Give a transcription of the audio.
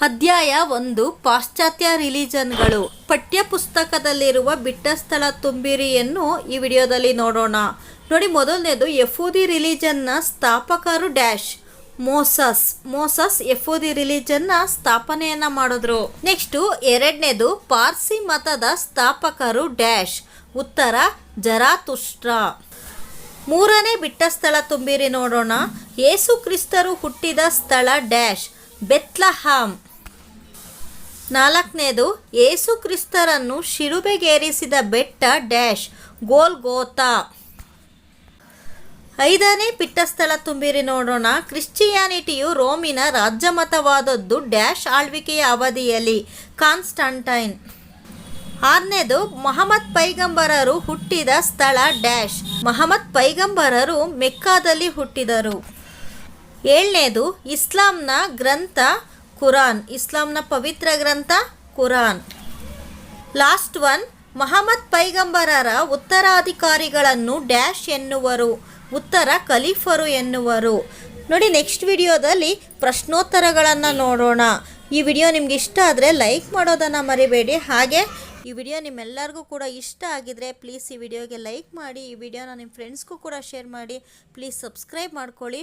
ಅಧ್ಯಾಯ ಒಂದು, ಪಾಶ್ಚಾತ್ಯ ರಿಲಿಜನ್ಗಳು. ಪಠ್ಯಪುಸ್ತಕದಲ್ಲಿರುವ ಬಿಟ್ಟ ಸ್ಥಳ ತುಂಬಿರಿಯನ್ನು ಈ ವಿಡಿಯೋದಲ್ಲಿ ನೋಡೋಣ. ನೋಡಿ, ಮೊದಲನೇದು ಯಫೂದಿ ರಿಲಿಜನ್ನ ಸ್ಥಾಪಕರು ಡ್ಯಾಶ್. ಮೋಸಸ್. ಮೋಸಸ್ ಯಫೂದಿ ರಿಲಿಜನ್ನ ಸ್ಥಾಪನೆಯನ್ನ ಮಾಡಿದ್ರು. ನೆಕ್ಸ್ಟು, ಎರಡನೇದು, ಪಾರ್ಸಿ ಮತದ ಸ್ಥಾಪಕರು ಡ್ಯಾಶ್. ಉತ್ತರ, ಜರಾತುಷ್ಟ್ರ. ಮೂರನೇ ಬಿಟ್ಟ ಸ್ಥಳ ತುಂಬಿರಿ ನೋಡೋಣ. ಯೇಸು ಕ್ರಿಸ್ತರು ಹುಟ್ಟಿದ ಸ್ಥಳ ಡ್ಯಾಶ್. ಬೆತ್ಲಹಾಮ್. ನಾಲ್ಕನೇದು, ಏಸು ಕ್ರಿಸ್ತರನ್ನು ಶಿರುಬೆಗೇರಿಸಿದ ಬೆಟ್ಟ ಡ್ಯಾಶ್, ಗೋಲ್ಗೋತಾ. ಐದನೇ ಪಿಟ್ಟಸ್ಥಳ ತುಂಬಿರಿ ನೋಡೋಣ. ಕ್ರಿಶ್ಚಿಯಾನಿಟಿಯು ರೋಮಿನ ರಾಜ್ಯಮತವಾದದ್ದು ಡ್ಯಾಶ್ ಆಳ್ವಿಕೆಯ ಅವಧಿಯಲ್ಲಿ, ಕಾನ್ಸ್ಟಂಟೈನ್. ಆರನೇದು, ಮಹಮ್ಮದ್ ಪೈಗಂಬರರು ಹುಟ್ಟಿದ ಸ್ಥಳ ಡ್ಯಾಶ್. ಮಹಮ್ಮದ್ ಪೈಗಂಬರರು ಮೆಕ್ಕಾದಲ್ಲಿ ಹುಟ್ಟಿದರು. ಏಳನೇದು ಇಸ್ಲಾಂನ ಗ್ರಂಥ ಕುರಾನ್. ಇಸ್ಲಾಂನ ಪವಿತ್ರ ಗ್ರಂಥ ಕುರಾನ್. ಲಾಸ್ಟ್ ಒನ್, ಮಹಮ್ಮದ್ ಪೈಗಂಬರರ ಉತ್ತರಾಧಿಕಾರಿಗಳನ್ನು ಡ್ಯಾಶ್ ಎನ್ನುವರು, ಉತ್ತರ ಖಲೀಫರು ಎನ್ನುವರು. ನೋಡಿ, ನೆಕ್ಸ್ಟ್ ವಿಡಿಯೋದಲ್ಲಿ ಪ್ರಶ್ನೋತ್ತರಗಳನ್ನು ನೋಡೋಣ. ಈ ವಿಡಿಯೋ ನಿಮ್ಗೆ ಇಷ್ಟ ಆದರೆ ಲೈಕ್ ಮಾಡೋದನ್ನು ಮರಿಬೇಡಿ. ಹಾಗೆ ಈ ವಿಡಿಯೋ ನಿಮ್ಮೆಲ್ಲರಿಗೂ ಕೂಡ ಇಷ್ಟ ಆಗಿದರೆ ಪ್ಲೀಸ್ ಈ ವಿಡಿಯೋಗೆ ಲೈಕ್ ಮಾಡಿ, ಈ ವಿಡಿಯೋನ ನಿಮ್ಮ ಫ್ರೆಂಡ್ಸ್ಗೂ ಕೂಡ ಶೇರ್ ಮಾಡಿ. ಪ್ಲೀಸ್ ಸಬ್ಸ್ಕ್ರೈಬ್ ಮಾಡ್ಕೊಳ್ಳಿ.